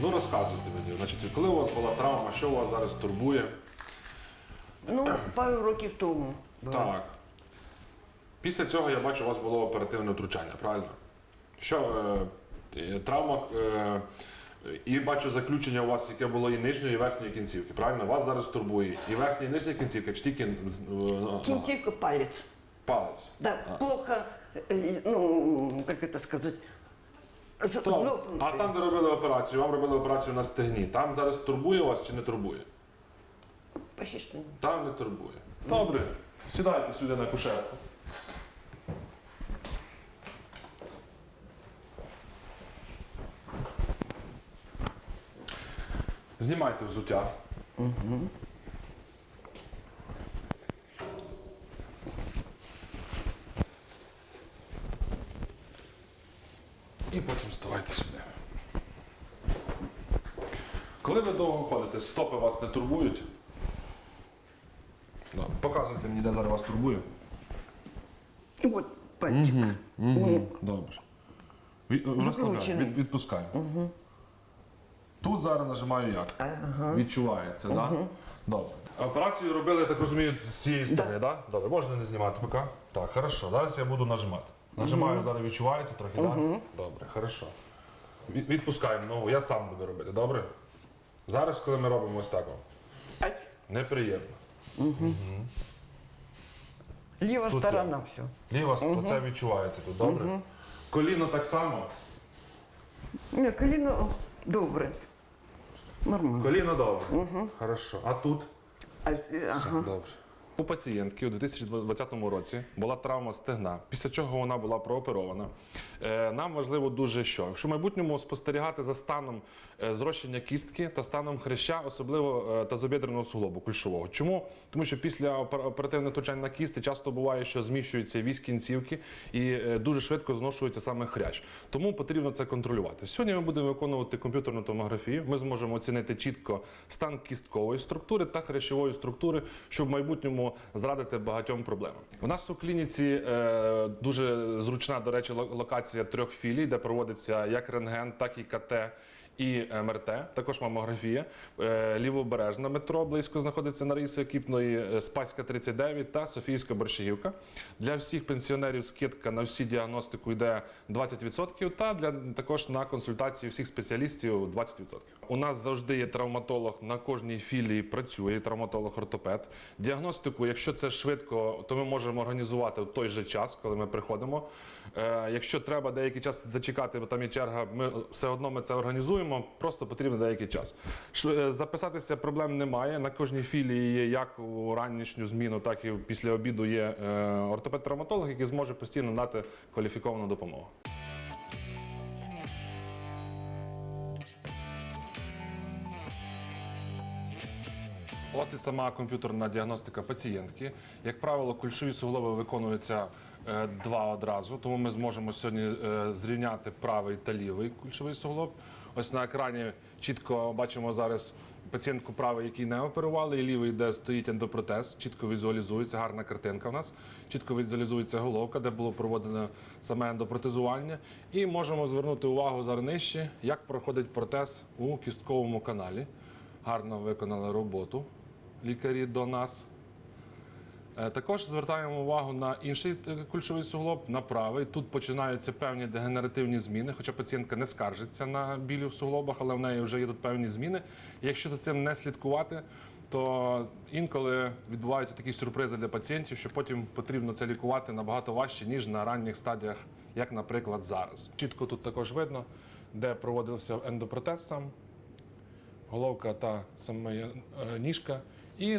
Ну розказуйте мені, значить, коли у вас була травма, що у вас зараз турбує? Ну, пару років тому. Так. Після цього я бачу, у вас було оперативне втручання, правильно? Що е, е, травма. Е, і бачу заключення у вас, яке було і нижньої, і верхньої кінцівки. Правильно? Вас зараз турбує і верхня, і нижня кінцівка, чи тільки е. Кінцівка палець. палець. Да, плохо, э, ну, как это сказать, з- То, злопнутий. а там, де робили операцію, вам робили операцію на стегні. Там зараз турбує вас чи не турбує? Почти що ні. Там не турбує. Добре. Сідайте сюди на кушетку. Знімайте взуття. І потім вставайте сюди. Коли ви довго ходите, стопи вас не турбують? Да. Показуйте мені, де зараз вас турбує. От пальчик. Ну, Добре. Від, розслабляю, Закручений. від, відпускаю. Тут зараз нажимаю як. Відчувається, так? Да? Добре. Операцію робили, я так розумію, з цієї сторони, так? Да. Добре, можна не знімати поки. Так, хорошо. Зараз я буду нажимати. Нажимаю, зараз відчувається трохи, так? Добре, хорошо. Від- Відпускаємо ногу, я сам буду робити, добре? Зараз, коли ми робимо ось так, о, ай, неприємно. ліва Тут сторона я. все. Ліва, оце відчувається тут, добре? Коліно так само. Ні, коліно добре. Нормально. Коліно добре. Хорошо. А тут? А, е, Все ага. добре. У пацієнтки у 2020 році була травма стегна, після чого вона була прооперована. Е, Нам важливо дуже що, якщо в майбутньому спостерігати за станом е, зрощення кістки та станом хряща, особливо е, тазобідреного суглобу кульшового. Чому? Тому що після опер- оперативного втручання на кісти часто буває, що зміщуються вісь кінцівки і дуже швидко зношується саме хрящ. Тому потрібно це контролювати. Сьогодні ми будемо виконувати комп'ютерну томографію. Ми зможемо оцінити чітко стан кісткової структури та хрящової структури, щоб в майбутньому зрадити багатьом проблемам. У нас у клініці е, дуже зручна, до речі, локація трьох філій, де проводиться як рентген, так і КТ. І МРТ, також мамографія. Е, Лівобережна метро близько знаходиться на Раїси Окіпної, е, Спаська 39 та Софійська Борщагівка. Для всіх пенсіонерів скидка на всі діагностику йде 20%, та для також на консультації всіх спеціалістів 20%. У нас завжди є травматолог на кожній філії працює травматолог-ортопед. Діагностику, якщо це швидко, то ми можемо організувати в той же час, коли ми приходимо. Е, якщо треба деякий час зачекати, бо там є черга, ми все одно ми це організуємо. Просто потрібно деякий час. Е, Записатися проблем немає. На кожній філії є як у ранішню зміну, так і після обіду є е, ортопед-травматолог, який зможе постійно дати кваліфіковану допомогу. От і сама комп'ютерна діагностика пацієнтки. Як правило, кульшові суглоби виконуються е, два одразу, тому ми зможемо сьогодні зрівняти правий та лівий кульшовий суглоб. Ось на екрані чітко бачимо зараз пацієнтку правий, який не оперували, і лівий, де стоїть ендопротез, чітко візуалізується, гарна картинка в нас. Чітко візуалізується головка, де було проведено саме ендопротезування. І можемо звернути увагу зараз нижче, як проходить протез у кістковому каналі. Гарно виконали роботу лікарі до нас. Е, Також звертаємо увагу на інший е, кульшовий суглоб, на правий. Тут починаються певні дегенеративні зміни, хоча пацієнтка не скаржиться на білі в суглобах, але в неї вже є тут певні зміни. Якщо за цим не слідкувати, то інколи відбуваються такі сюрпризи для пацієнтів, що потім потрібно це лікувати набагато важче, ніж на ранніх стадіях, як, наприклад, зараз. Чітко тут також видно, де проводився ендопротез сам головка та саме ніжка, і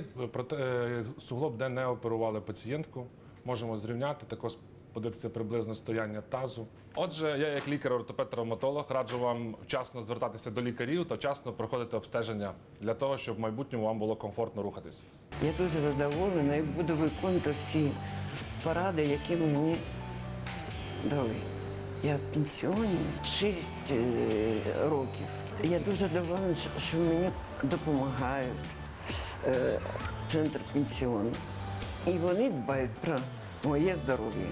е, суглоб, де не оперували пацієнтку, можемо зрівняти, також подивитися приблизно стояння тазу. Отже, я як лікар-ортопед-травматолог раджу вам вчасно звертатися до лікарів та вчасно проходити обстеження для того, щоб в майбутньому вам було комфортно рухатись. Я дуже задоволена і буду виконувати всі поради, які мені дали. Я в пенсіоні 6 років. Я дуже задоволена, що мені допомагають е, центр пенсіону. І вони дбають про моє здоров'я.